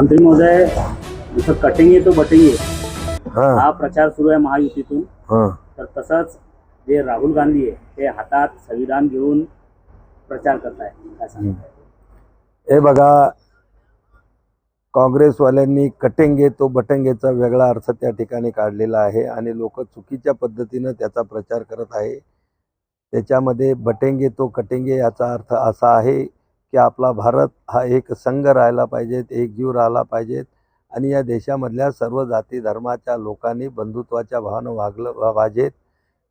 मंत्री महोदय जसं कटिंग तो बटिंग हा. हा प्रचार सुरू आहे महायुतीतून. हा. तर तसंच जे राहुल गांधी आहे ते हातात संविधान घेऊन प्रचार काय सांगताय? हे बघा काँग्रेसवाल्यांनी कटेंगे तो बटंगेचा वेगळा अर्थ त्या ठिकाणी काढलेला आहे आणि लोक चुकीच्या पद्धतीनं त्याचा प्रचार करत आहे. त्याच्यामध्ये बटेंगे तो कटेंगे याचा अर्थ असा आहे की आपला भारत हा एक संघ राहिला पाहिजेत एकजीव राहिला पाहिजेत. आणि या देशामधल्या सर्व जाती धर्माच्या लोकांनी बंधुत्वाच्या भावानं वागलं वाजेत. पाहिजेत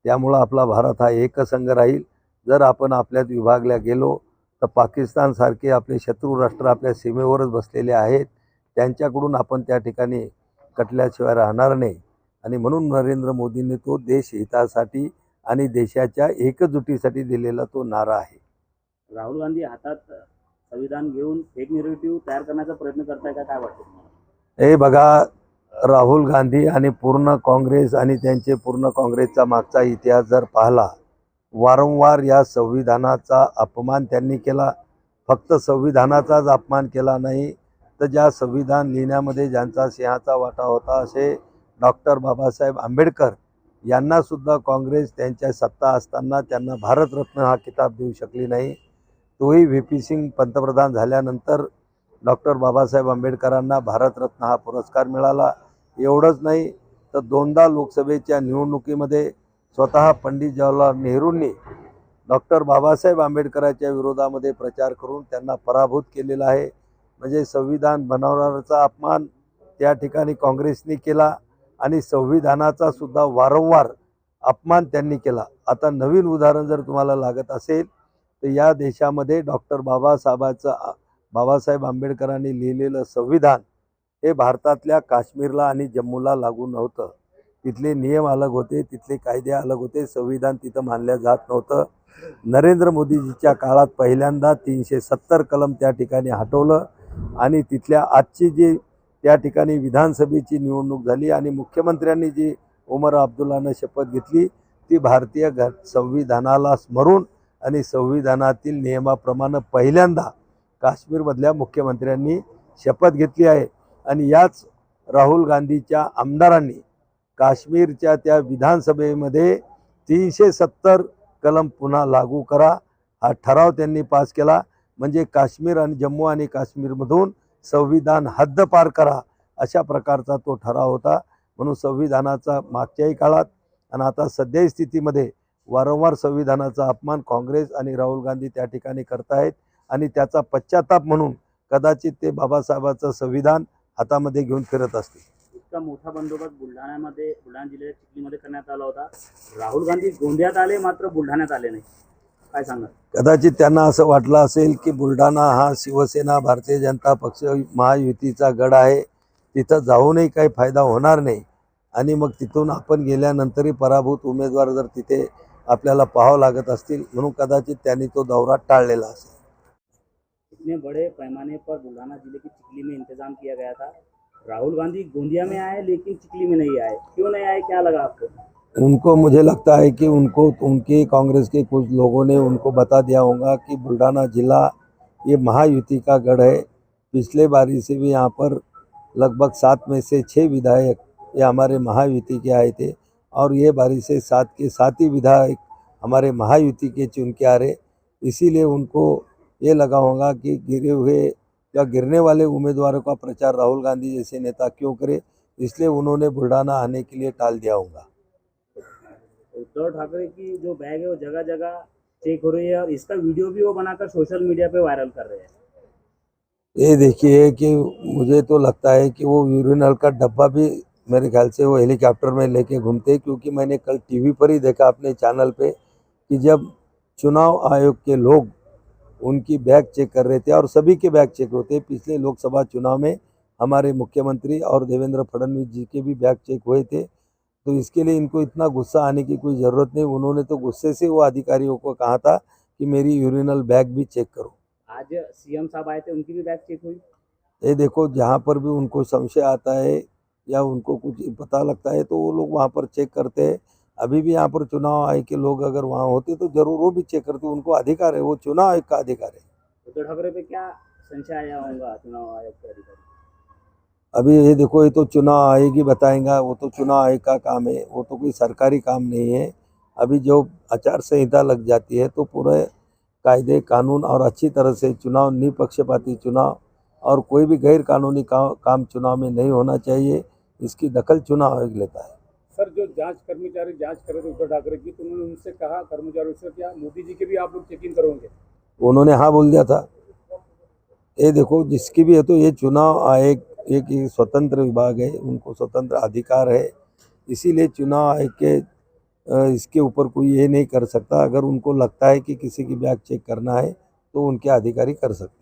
त्यामुळं आपला भारत हा एकसंघ राहील. जर आपण आपल्यात विभागल्या गेलो तर पाकिस्तानसारखे आपले शत्रू राष्ट्र आपल्या सीमेवरच बसलेले आहेत. त्यांच्याकडून आपण त्या ठिकाणी कटल्याशिवाय राहणार नाही. आणि म्हणून नरेंद्र मोदींनी तो देश हितासाठी आणि देशाच्या एकजुटीसाठी दिलेला तो नारा आहे. राहुल गांधी हातात संविधान घेऊन फेक निरेटिव्ह तयार करण्याचा प्रयत्न करताय का? काय वाटतं तुम्हाला? हे बघा राहुल गांधी आणि पूर्ण काँग्रेस आणि त्यांचे पूर्ण काँग्रेसचा मागचा इतिहास जर पाहिला वारंवार या संविधानाचा अपमान त्यांनी केला. फक्त संविधानाचाच अपमान केला नाही तर ज्या संविधान लिहिण्यामध्ये ज्यांचा सिंहाचा वाटा होता असे डॉक्टर बाबासाहेब आंबेडकर यांनासुद्धा काँग्रेस त्यांच्या सत्ता असताना त्यांना भारतरत्न हा किताब देऊ शकली नाही. तोही व्ही पी सिंग पंतप्रधान झाल्यानंतर डॉक्टर बाबासाहेब आंबेडकरांना भारतरत्न हा पुरस्कार मिळाला. एवढंच नाही तर दोनदा लोकसभेच्या निवडणुकीमध्ये स्वतः पंडित जवाहरलाल नेहरूंनी डॉक्टर बाबासाहेब आंबेडकरांच्या विरोधामध्ये प्रचार करून त्यांना पराभूत केलेला आहे. म्हणजे संविधान बनवणाऱ्याचा अपमान त्या ठिकाणी काँग्रेसने केला आणि संविधानाचा सुद्धा वारंवार अपमान त्यांनी केला. आता नवीन उदाहरण जर तुम्हाला लागत असेल तर या देशामध्ये डॉक्टर बाबासाहेबाचं बाबासाहेब आंबेडकरांनी लिहिलेलं संविधान हे भारतातल्या काश्मीरला आणि जम्मूला लागू नव्हतं. तिथले नियम अलग होते तिथले कायदे अलग होते संविधान तिथं मानलं जात नव्हतं. नरेंद्र मोदीजीच्या काळात पहिल्यांदा तीनशे सत्तर कलम त्या ठिकाणी हटवलं आणि तिथल्या आजची जी त्या ठिकाणी विधानसभेची निवडणूक झाली आणि मुख्यमंत्र्यांनी जी उमर अब्दुल्लानं शपथ घेतली ती भारतीय घ संविधानाला स्मरून आणि संविधानातील नियमाप्रमाणे पहिल्यांदा काश्मीरमधल्या मुख्यमंत्र्यांनी शपथ घेतली आहे. आणि याच राहुल गांधीच्या आमदारांनी काश्मीरच्या त्या विधानसभेमध्ये तीनशे सत्तर कलम पुन्हा लागू करा. हा ठराव त्यांनी पास केला. म्हणजे काश्मीर आणि जम्मू आणि काश्मीरमधून संविधान हद्दपार करा अशा प्रकारचा तो ठराव होता. म्हणून संविधानाचा मागच्याही काळात आणि आता सध्याही स्थितीमध्ये वारंवार संविधानाचा अपमान काँग्रेस आणि राहुल गांधी त्या ठिकाणी करतायत आणि त्याचा पश्चाताप म्हणून कदाचित ते बाबासाहेबाचं संविधान हातामध्ये घेऊन फिरत असतील. इतका मोठा बंदोबस्त बुलढाण्यामध्ये बुलढाणा जिल्ह्याच्या चिखलीमध्ये करण्यात आला होता. राहुल गांधी गोंदियात आले मात्र बुलढाण्यात आले नाही. काय सांगा कदाचित त्यांना असं वाटलं असेल की बुलढाणा हा शिवसेना भारतीय जनता पक्ष महायुतीचा गड आहे. तिथं जाऊनही काही फायदा होणार नाही. आणि मग तिथून आपण गेल्यानंतरही पराभूत उमेदवार जर तिथे आपल्याला पाहावं लागत असतील म्हणून कदाचित त्यांनी तो दौरा टाळलेला असेल. इतने बड़े पैमाने पर बुल्ढाना ज़िले की चिखली में इंतज़ाम किया गया था। राहुल गांधी गोंदिया में आए लेकिन चिखली में नहीं आए। क्यों नहीं आए? क्या लगा आपको? उनको मुझे लगता है कि उनको उनके कांग्रेस के कुछ लोगों ने उनको बता दिया होगा कि बुल्ढाना जिला ये महायुति का गढ़ है। पिछले बारी से भी यहाँ पर लगभग सात में से छः विधायक ये हमारे महायुति के आए थे और ये बारी से सात के सात ही विधायक हमारे महायुति के चुन के आ रहे। इसीलिए उनको ये लगा होगा कि गिरे हुए या गिरने वाले उम्मीदवारों का प्रचार राहुल गांधी जैसे नेता क्यों करे? इसलिए उन्होंने बुल्ढाना आने के लिए टाल दिया होगा। उद्धव ठाकरे की जो बैग है वो जगह जगह चेक हो रही है और इसका वीडियो भी वो बनाकर सोशल मीडिया पे वायरल कर रहे हैं। ये देखिए कि मुझे तो लगता है कि वो यूरिनल का डब्बा भी मेरे ख्याल से वो हेलीकॉप्टर में लेके घूमते क्योंकि मैंने कल टीवी पर ही देखा अपने चैनल पे कि जब चुनाव आयोग के लोग उनकी बैग चेक कर रहे थे और सभी के बैग चेक होते हैं पिछले लोकसभा चुनाव में हमारे मुख्यमंत्री और देवेंद्र फडणवीस जी के भी बैग चेक हुए थे। तो इसके लिए इनको इतना गुस्सा आने की कोई ज़रूरत नहीं उन्होंने तो गुस्से से वो अधिकारियों को कहा था कि मेरी यूरिनल बैग भी चेक करो। आज सीएम साहब आए थे उनकी भी बैग चेक हुई? ये देखो जहाँ पर भी उनको संशय आता है या उनको कुछ पता लगता है तो वो लोग वहाँ पर चेक करते हैं। अभी भी यहाँ पर चुनाव आयोग के लोग अगर वहाँ होते तो ज़रूर वो भी चेक करते उनको अधिकार है वो चुनाव आयोग का अधिकार है। ठाकरे पे क्या संशय आया होगा चुनाव आयोग के अधिकारी? अभी ये देखो ये तो चुनाव आयोग ही बताएगा वो तो चुनाव आयोग का काम है वो तो कोई सरकारी काम नहीं है। अभी जो आचार संहिता लग जाती है तो पूरे कायदे कानून और अच्छी तरह से चुनाव निपक्षपाती चुनाव और कोई भी गैर कानूनी का, काम चुनाव में नहीं होना चाहिए इसकी दखल चुनाव आयोग लेता है। सर, जो जाँच कर्मचारी जाँच कर रहे थे, उद्धव ठाकरे की तो उन्होंने उनसे कहा कर्मचारियों से क्या, मोदी जी के भी आप लोग चेकिंग करोगे? उन्होंने हाँ बोल दिया था। ये देखो, जिसकी भी है तो ये चुनाव आयोग एक स्वतंत्र विभाग है, उनको स्वतंत्र अधिकार है। इसीलिए चुनाव आयोग के इसके ऊपर कोई ये नहीं कर सकता। अगर उनको लगता है कि किसी की बैग चेक करना है तो उनके अधिकारी कर सकते